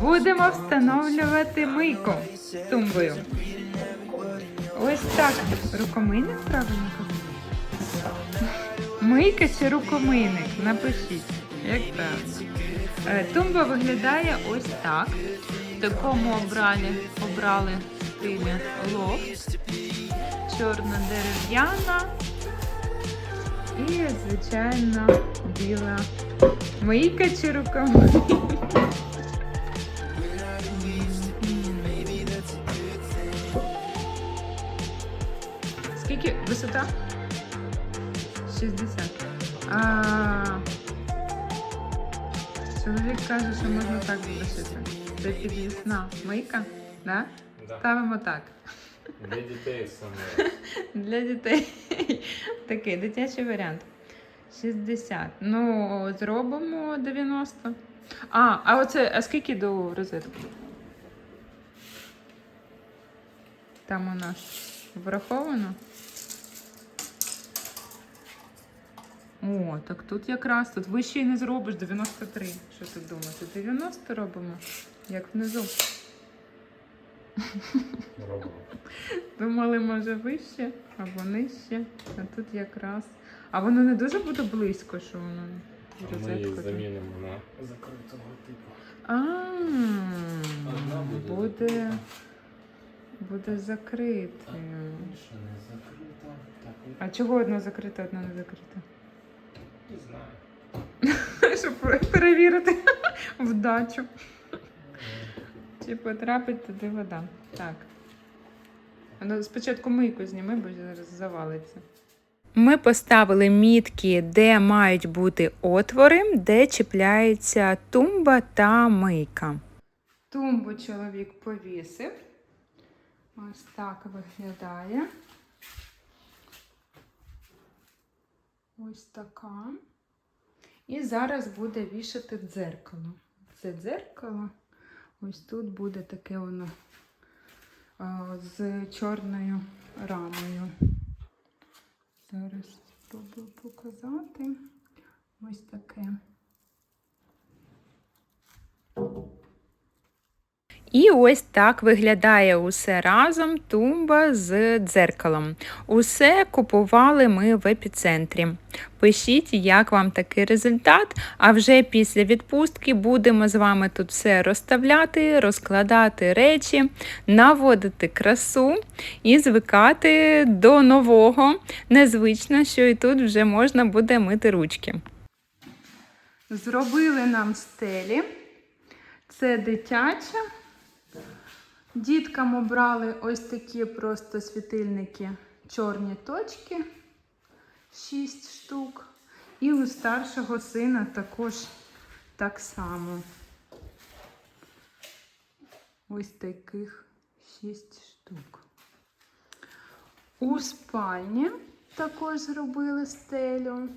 Будемо встановлювати мийку тумбою. Ось так. Рукомийник правильно? Мийка чи рукомийник? Напишіть. Як правильно. Е, Тумба виглядає ось так. В такому обралі, обрали стилі лофт. Чорна дерев'яна. І, звичайно, біла мийка чи рукомийник. Скільки висота? 60. А, чоловік каже, що можна так залишити. Це підвісна мийка, да? Да. Ставимо так. Для дітей саме. Для дітей. Такий дитячий варіант. 60. Ну, зробимо 90. А, а оце, а скільки до розетки? Там у нас враховано. О, так тут якраз тут вище і не зробиш 93. Що тут думати? 90 робимо, як внизу. Робимо. Думали, може вище або нижче, а тут якраз. А воно не дуже буде близько, що воно А Ми розетка. замінимо на закритого типу. А, Одна буде буде, буде закритою. Інша не закрита. Так, А чого одна закрита, одна не закрита? не знаю. Щоб перевірити вдачу. Чи потрапить туди вода. Так. Ну, спочатку мийку зніми, бо зараз завалиться. Ми поставили мітки, де мають бути отвори, де чіпляється тумба та мийка. Тумбу чоловік повісив. Ось так виглядає. Ось така. І зараз буде вішати дзеркало. Це дзеркало. Ось тут буде таке воно з чорною рамою. Зараз спробую показати. Ось таке. І ось так виглядає усе разом тумба з дзеркалом. Усе купували ми в епіцентрі. Пишіть, як вам такий результат. А вже після відпустки будемо з вами тут все розставляти, розкладати речі, наводити красу і звикати до нового. Незвично, що і тут вже можна буде мити ручки. Зробили нам стелі. Це дитяча. Діткам обрали ось такі просто світильники, чорні точки, 6 штук. І у старшого сина також так само. Ось таких 6 штук. У спальні також зробили стелю.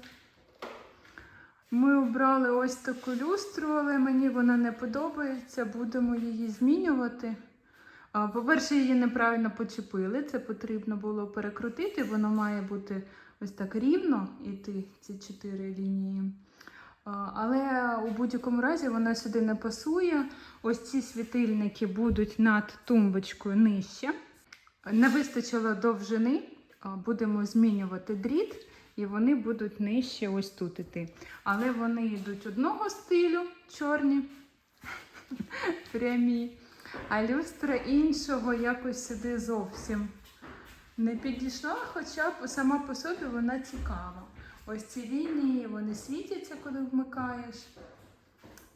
Ми обрали ось таку люстру, але мені вона не подобається. Будемо її змінювати. По-перше, її неправильно почепили. Це потрібно було перекрутити. Воно має бути ось так рівно іти, ці чотири лінії. Але у будь-якому разі вона сюди не пасує. Ось ці світильники будуть над тумбочкою нижче. Не вистачило довжини. Будемо змінювати дріт, і вони будуть нижче ось тут іти. Але вони йдуть одного стилю, чорні, прямі. А люстра іншого якось сюди зовсім не підійшла, хоча сама по собі вона цікава. Ось ці лінії вони світяться, коли вмикаєш.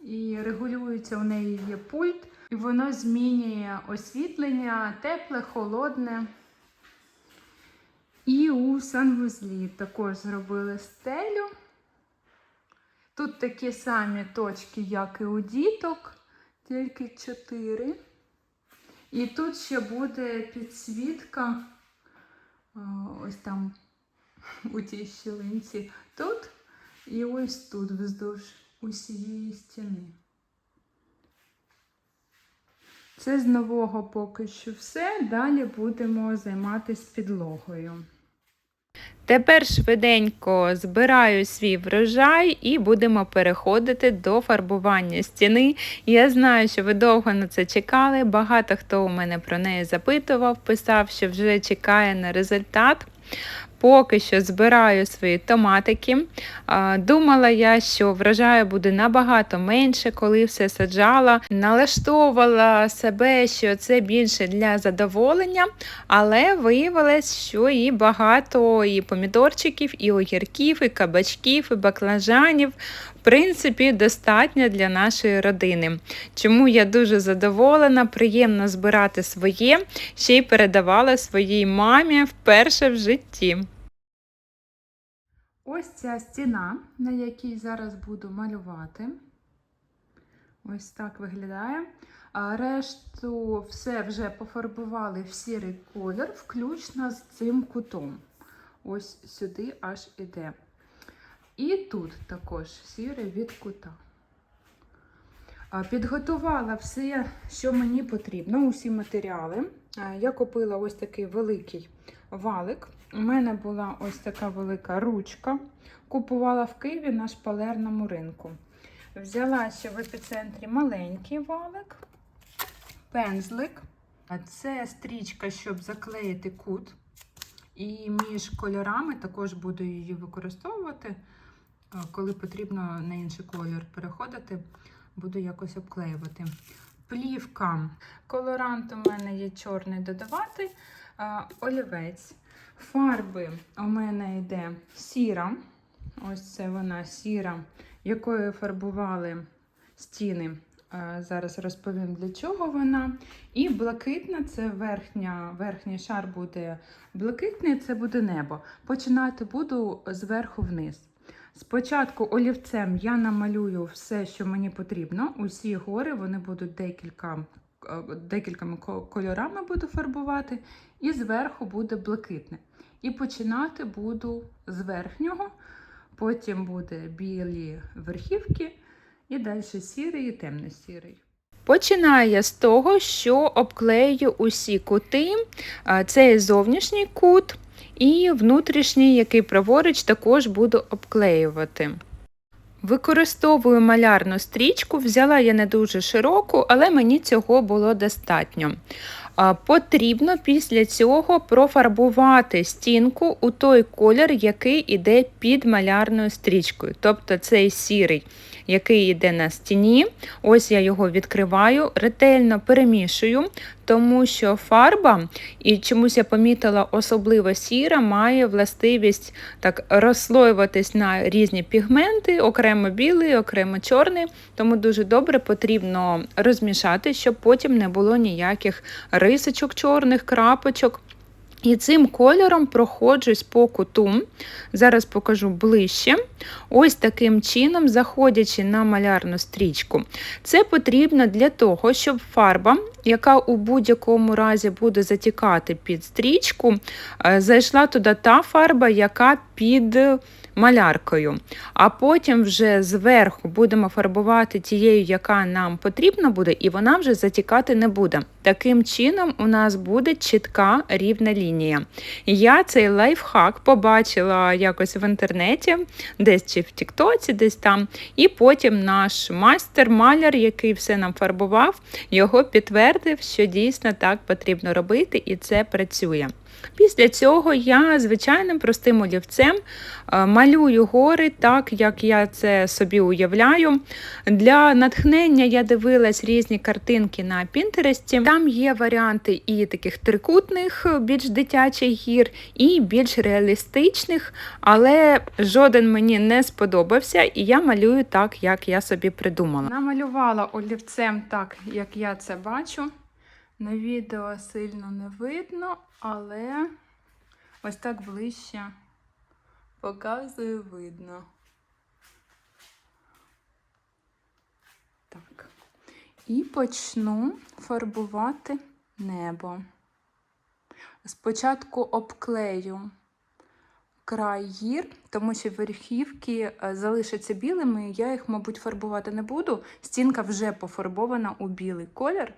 І регулюється у неї є пульт, і воно змінює освітлення, тепле, холодне. І у санвузлі також зробили стелю. Тут такі самі точки, як і у діток, тільки 4. І тут ще буде підсвітка, ось там у тій щілинці. Тут і ось тут, вздовж усієї стіни. Це з нового поки що все. Далі будемо займатися підлогою. Тепер швиденько збираю свій врожай і будемо переходити до фарбування стіни. Я знаю, що ви довго на це чекали. Багато хто у мене про неї запитував, писав, що вже чекає на результат. Поки що збираю свої томатики. Думала я, що врожаю буде набагато менше, коли все саджала. Налаштовувала себе, що це більше для задоволення, але виявилось, що і багато і помідорчиків, і огірків, і кабачків, і баклажанів. Принципі, достатньо для нашої родини. Чому я дуже задоволена, приємно збирати своє, ще й передавала своїй мамі вперше в житті. Ось ця стіна, на якій зараз буду малювати. Ось так виглядає. А решту все вже пофарбували в сірий колір, включно з цим кутом. Ось сюди аж іде. І тут також сірий від кута. Підготувала все, що мені потрібно, усі матеріали. Я купила ось такий великий валик. У мене була ось така велика ручка. Купувала в Києві на шпалерному ринку. Взяла ще в епіцентрі маленький валик, пензлик. Це стрічка, щоб заклеїти кут. І між кольорами також буду її використовувати. А, Коли потрібно на інший колір переходити, буду якось обклеювати. Плівка. Колорант у мене є чорний додавати, олівець. Фарби у мене йде сіра. Ось це вона сіра, якою фарбували стіни. Зараз розповім для чого вона. І блакитна це верхня, верхній шар буде блакитний, це буде небо. Починати буду зверху вниз. Спочатку олівцем я намалюю все, що мені потрібно. Усі гори вони будуть декілька, е, декількома кольорами буду фарбувати, і зверху буде блакитне. І починати буду з верхнього, потім буде білі верхівки, і далі сірий і темно-сірий. Починаю з того, що обклею усі кути. А, Це зовнішній кут, і внутрішній, який праворуч, також буду обклеювати. Використовую малярну стрічку, взяла я не дуже широку, але мені цього було достатньо. Потрібно після цього профарбувати стінку у той колір, який йде під малярною стрічкою. Тобто цей сірий, який йде на стіні. Ось я його відкриваю, ретельно перемішую, тому що фарба, і чомусь я помітила, особливо сіра, має властивість так розслоюватись на різні пігменти, окремо білий, окремо чорний. Тому дуже добре потрібно розмішати, щоб потім не було ніяких рисочок чорних, крапочок. І цим кольором проходжусь по куту. Зараз покажу ближче. Ось таким чином, заходячи на малярну стрічку. Це потрібно для того, щоб фарба, яка у будь-якому разі буде затікати під стрічку, е, зайшла туди та фарба, яка під маляркою. А потім вже зверху будемо фарбувати тією, яка нам потрібна буде, і вона вже затікати не буде. Таким чином, у нас буде чітка рівна лінія. Я цей лайфхак побачила якось в інтернеті, десь чи в Тіктоці, десь там. І потім наш майстер-маляр, який все нам фарбував, його підтвердив, що дійсно так потрібно робити, і це працює. Після цього я звичайним простим олівцем е, малюю гори так, як я це собі уявляю. Для натхнення я дивилась різні картинки на Пінтересті. Там є варіанти і таких трикутних, більш дитячих гір, і більш реалістичних, але жоден мені не сподобався, і я малюю так, як я собі придумала. Намалювала олівцем так, як я це бачу. На відео сильно не видно, але ось так ближче показую видно. Так. І почну фарбувати небо. Спочатку обклею край гір, тому що верхівки е, залишаться білими, я їх, мабуть, фарбувати не буду. Стінка вже пофарбована у білий колір.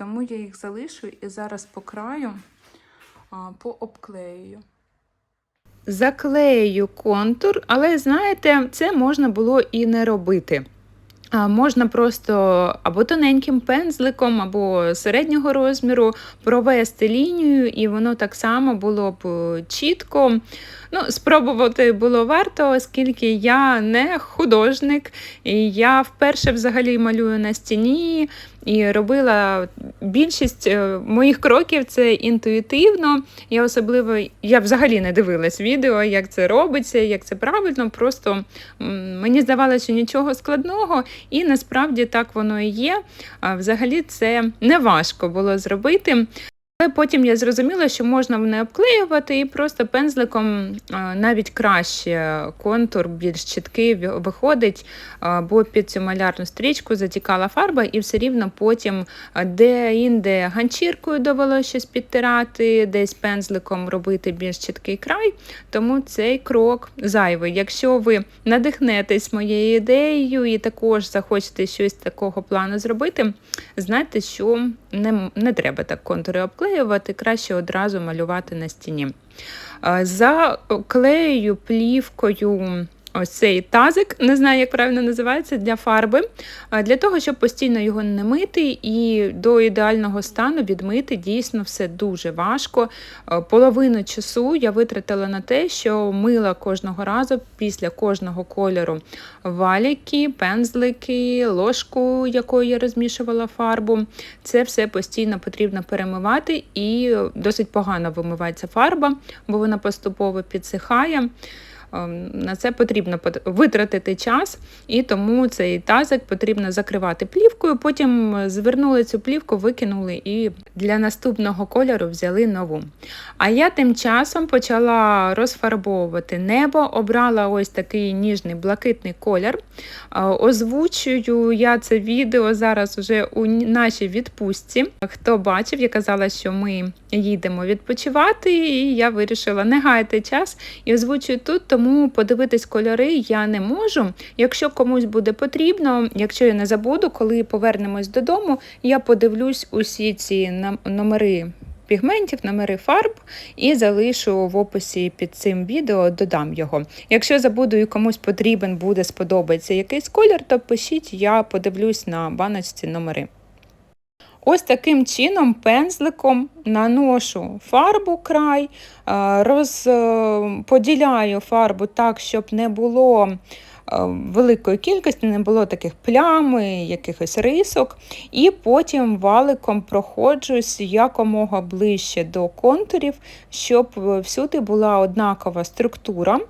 Тому я їх залишу і зараз по краю пообклею. заклею контур, але знаєте, це можна було і не робити. Можна просто або тоненьким пензликом, або середнього розміру провести лінію, і воно так само було б чітко. Ну, Спробувати було варто, оскільки я не художник, і я вперше взагалі малюю на стіні і робила більшість е, моїх кроків це інтуїтивно. Я особливо я взагалі не дивилась відео, як це робиться, як це правильно. Просто мені здавалося, нічого складного, і насправді так воно і є. Взагалі це не важко було зробити. Але потім я зрозуміла, що можна не обклеювати і просто пензликом навіть краще контур більш чіткий виходить, бо під цю малярну стрічку затікала фарба, і все рівно потім де-інде ганчіркою довелося щось підтирати, десь пензликом робити більш чіткий край. Тому цей крок зайвий. Якщо ви надихнетесь моєю ідеєю і також захочете щось такого плану зробити, знайте, що не, не треба так контури обклеювати, краще одразу малювати на стіні. За клеєю, плівкою ось цей тазик, не знаю, як правильно називається, для фарби, е, для того, щоб постійно його не мити і до ідеального стану відмити дійсно все дуже важко. Е, Половину часу я витратила на те, що мила кожного разу після кожного кольору валіки, пензлики, ложку, якою я розмішувала фарбу. Це все постійно потрібно перемивати і досить погано вимивається фарба, бо вона поступово підсихає. Ем, На це потрібно витратити час, і тому цей тазик потрібно закривати плівкою. Потім звернули цю плівку, викинули і для наступного кольору взяли нову. А я тим часом почала розфарбовувати небо, обрала ось такий ніжний блакитний колір. Е, Озвучую я це відео зараз уже у нашій відпустці. Хто бачив, я казала, що ми їдемо відпочивати, і я вирішила не гаяти час і озвучую тут, тому подивитись кольори я не можу. Якщо комусь буде потрібно, якщо я не забуду, коли повернемось додому, я подивлюсь усі ці номери. Пігментів, номери фарб і залишу в описі під цим відео, додам його. Якщо забуду і комусь потрібен буде, сподобається якийсь колір, то пишіть, я подивлюсь на баночці номери. Ось таким чином пензликом наношу фарбу край, е, розподіляю фарбу так, щоб не було е, великої кількості, не було таких плям, якихось рисок. І потім валиком проходжусь якомога ближче до контурів, щоб всюди була однакова структура.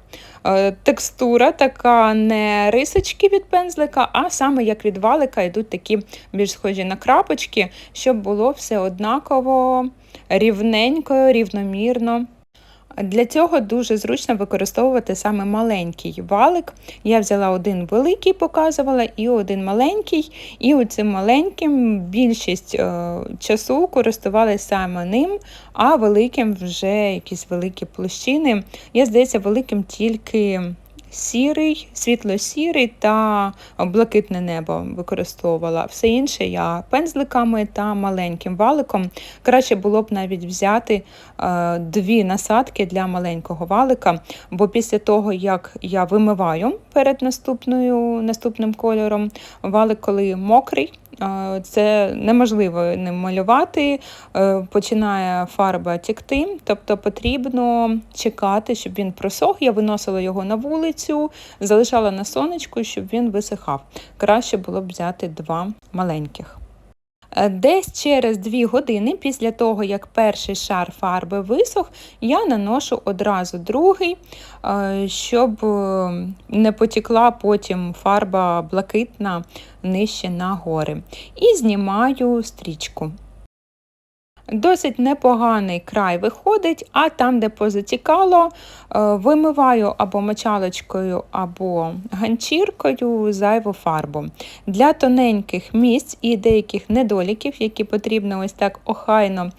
Е, Текстура така не рисочки від пензлика, а саме як від валика йдуть такі більш схожі на крапочки, щоб було все однаково, рівненько, рівномірно. Для цього дуже зручно використовувати саме маленький валик. Я взяла один великий, показувала, і один маленький. І оцим маленьким більшість е, часу користувалися саме ним, а великим вже якісь великі площини. Я, здається, великим тільки сірий, світло-сірий та блакитне небо використовувала. Все інше я пензликами та маленьким валиком. Краще було б навіть взяти е, дві насадки для маленького валика, бо після того, як я вимиваю перед наступною, наступним кольором, валик, коли мокрий, це неможливо не малювати, е, починає фарба тікти, тобто потрібно чекати, щоб він просох. Я виносила його на вулицю, залишала на сонечку, щоб він висихав. Краще було б взяти два маленьких. Е, Десь через 2 години після того, як перший шар фарби висох, я наношу одразу другий, е, щоб е, не потікла потім фарба блакитна нижче на гори. І знімаю стрічку. Досить непоганий край виходить, а там, де позатікало, е, вимиваю або мочалочкою, або ганчіркою зайву фарбу. Для тоненьких місць і деяких недоліків, які потрібно ось так охайно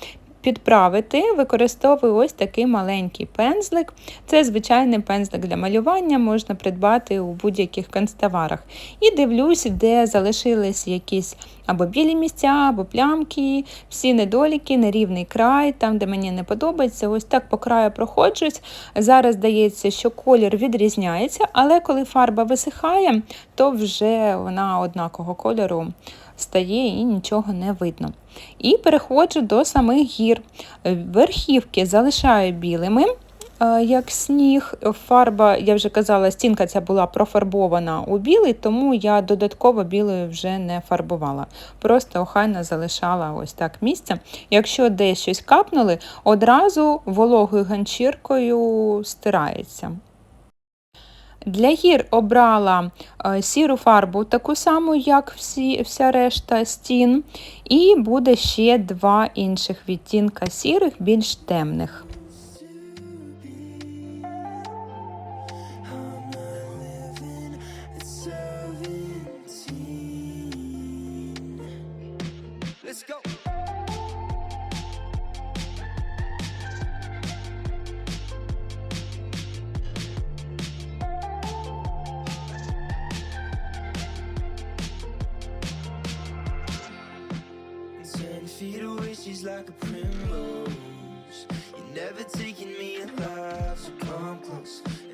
підправити, використовую ось такий маленький пензлик. Це звичайний пензлик для малювання, можна придбати у будь-яких канцтоварах. І дивлюсь, де залишились якісь або білі місця, або плямки, всі недоліки, нерівний край, там, де мені не подобається. Ось так по краю проходжусь. Зараз здається, що колір відрізняється, але коли фарба висихає, то вже вона однакового кольору стає і нічого не видно. І переходжу до самих гір. Верхівки залишаю білими. е, Як сніг, фарба, я вже казала, стінка ця була профарбована у білий, тому я додатково білою вже не фарбувала. Просто охайно залишала ось так місце. Якщо десь щось капнули, одразу вологою ганчіркою стирається. Для гір обрала е, сіру фарбу, таку саму, як всі, вся решта стін, і буде ще два інших відтінка сірих, більш темних.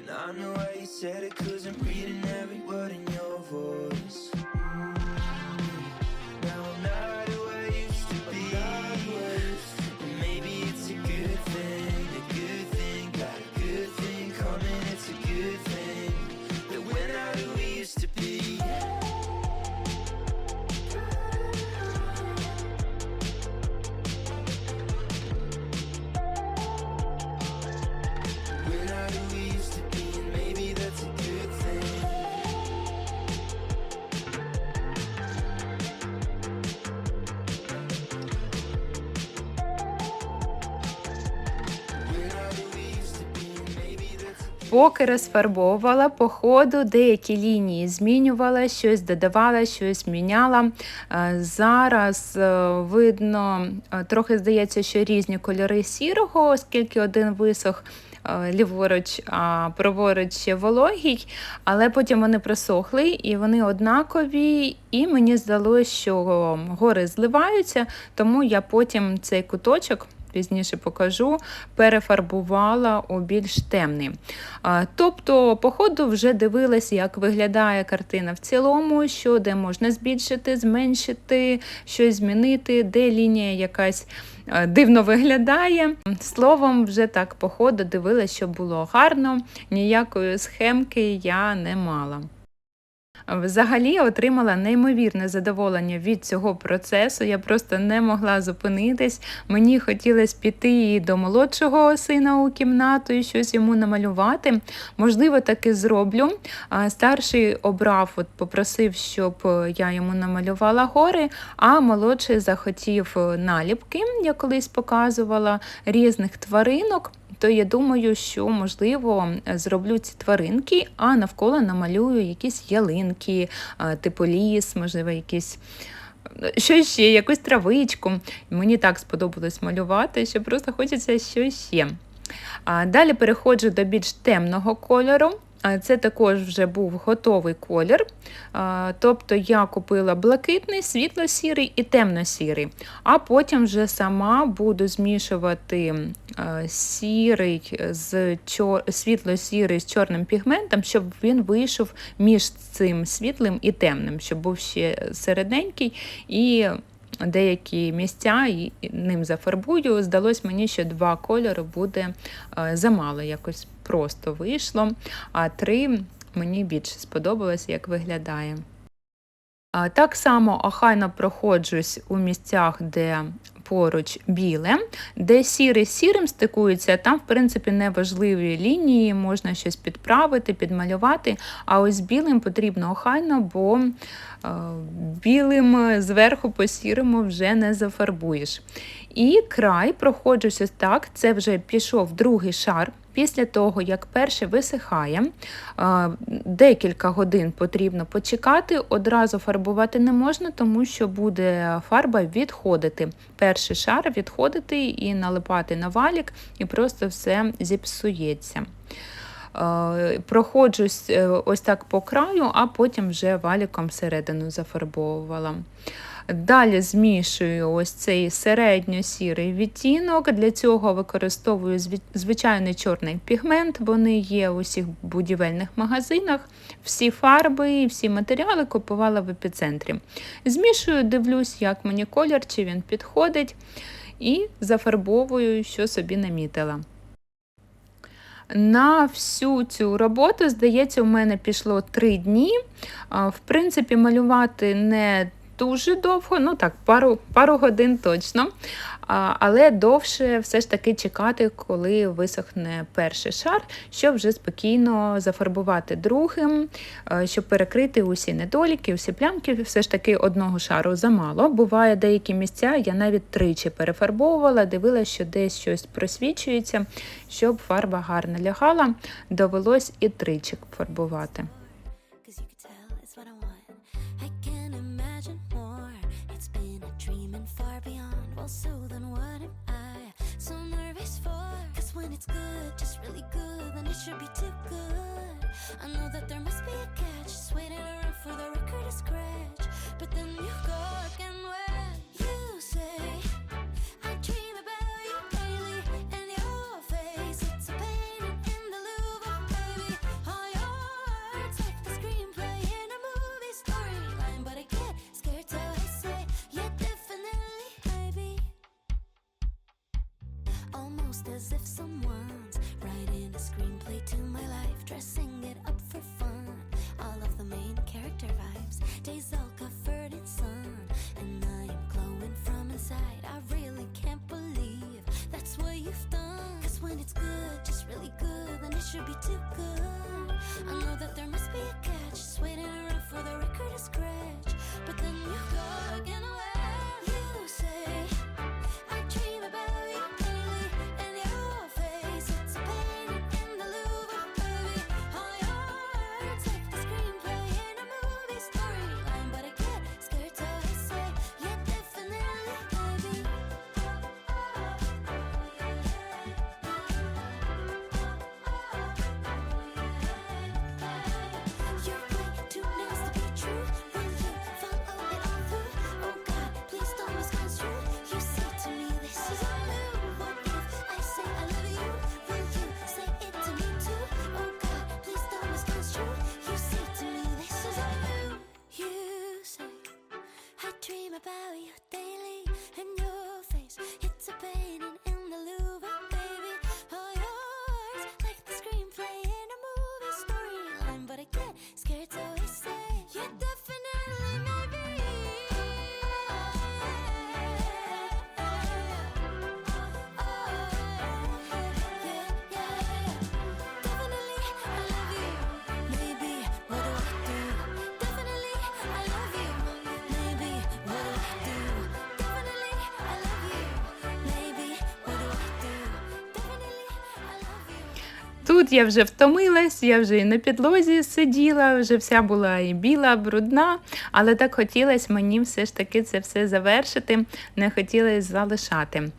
And I know why you said it, cause I'm reading every word in your voice. Поки розфарбовувала, по ходу деякі лінії змінювала, щось додавала, щось міняла. Е, Зараз е, видно, е, трохи здається, що різні кольори сірого, оскільки один висох. Ліворуч, а праворуч ще вологий, але потім вони просохли і вони однакові. І мені здалося, що гори зливаються, тому я потім цей куточок пізніше покажу, перефарбувала у більш темний. Тобто, по ходу вже дивилась, як виглядає картина в цілому, що де можна збільшити, зменшити, щось змінити, де лінія якась дивно виглядає. Словом, вже так по ходу дивилась, щоб було гарно, ніякої схемки я не мала. Взагалі отримала неймовірне задоволення від цього процесу. Я просто не могла зупинитись. Мені хотілося піти і до молодшого сина у кімнату і щось йому намалювати. Можливо, таки зроблю. Старший обрав, от попросив, щоб я йому намалювала гори, а молодший захотів наліпки. Я колись показувала різних тваринок. То я думаю, що можливо зроблю ці тваринки, а навколо намалюю якісь ялинки, типу ліс, можливо, якісь. Що ще, якусь травичку. Мені так сподобалось малювати, що просто хочеться щось ще. Далі переходжу до більш темного кольору. Це також вже був готовий колір. Тобто я купила блакитний, світло-сірий і темно-сірий. А потім вже сама буду змішувати сірий з чор... світло-сірий з чорним пігментом, щоб він вийшов між цим світлим і темним, щоб був ще середненький і деякі місця і ним зафарбую. Здалось мені, що два кольори буде замало, якось просто вийшло, а три мені більше сподобалось, як виглядає. Так само охайно проходжусь у місцях, де поруч біле, де сірий з сірим стикується, там, в принципі, не важливі лінії, можна щось підправити, підмалювати. А ось білим потрібно охайно, бо е, білим зверху по сірому вже не зафарбуєш. І край проходжусь ось так, це вже пішов другий шар Після того, як перший висихає, декілька годин потрібно почекати, одразу фарбувати не можна, тому що буде фарба відходити. Перший шар відходити і налипати на валік, і просто все зіпсується. Проходжусь е, ось так по краю, а потім вже валіком всередину зафарбовувала. Далі змішую ось цей середньо-сірий відтінок. Для цього використовую звичайний чорний пігмент. Вони є у всіх будівельних магазинах. Всі фарби і всі матеріали купувала в епіцентрі. Змішую, дивлюсь, як мені колір, чи він підходить, і зафарбовую, що собі намітила. На всю цю роботу, здається, у мене пішло три дні. В принципі, малювати не дуже довго, ну так, пару, пару годин точно. Але довше все ж таки чекати, коли висохне перший шар, щоб вже спокійно зафарбувати другим, е, щоб перекрити усі недоліки, усі плямки. Все ж таки одного шару замало. Буває деякі місця, я навіть тричі перефарбовувала, дивилася, що десь щось просвічується, щоб фарба гарно лягала. Довелось і тричі фарбувати. It's good, just really good, then it should be too good. I know that there must be a catch, just waiting around for the record to scratch. But then you go again days all covered in sun, and I am glowing from inside. I really can't believe that's what you've done. Cause when it's good, just really good, then it should be too good. About you daily, and your face, Тут я вже втомилась, я вже і на підлозі сиділа, вже вся була і біла, брудна, але так хотілося мені все ж таки це все завершити, не хотілося залишати.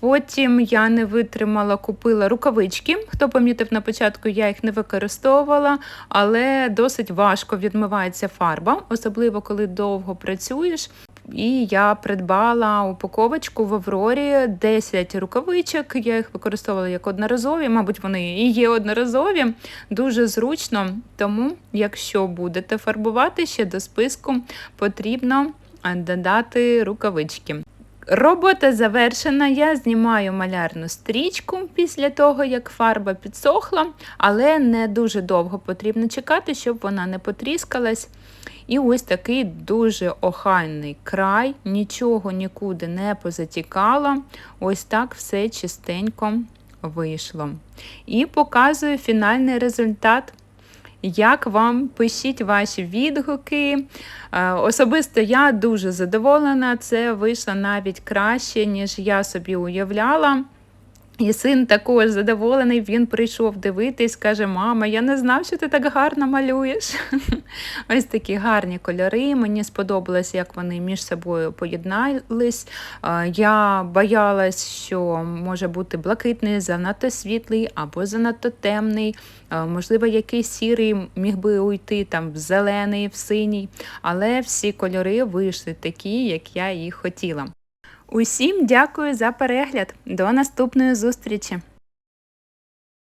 Потім я не витримала, купила рукавички. Хто помітив на початку, я їх не використовувала, але досить важко відмивається фарба, особливо коли довго працюєш. І я придбала упаковочку в Аврорі 10 рукавичок. Я їх використовувала як одноразові, мабуть, вони і є одноразові. Дуже зручно. Тому, якщо будете фарбувати ще до списку, потрібно додати рукавички. Робота завершена. Я знімаю малярну стрічку після того, як фарба підсохла, але не дуже довго потрібно чекати, щоб вона не потріскалась. І ось такий дуже охайний край, нічого нікуди не позатікало. Ось так все чистенько вийшло. І показую фінальний результат. Як вам пишіть ваші відгуки? Е, Особисто я дуже задоволена. Це вийшло навіть краще, ніж я собі уявляла. І син також задоволений, він прийшов дивитись, каже: Мама, я не знав, що ти так гарно малюєш. Ось такі гарні кольори. Мені сподобалось, як вони між собою поєднались. Я боялась, що може бути блакитний, занадто світлий або занадто темний. Можливо, якийсь сірий міг би уйти там в зелений, в синій, але всі кольори вийшли такі, як я їх хотіла. Усім дякую за перегляд. До наступної зустрічі!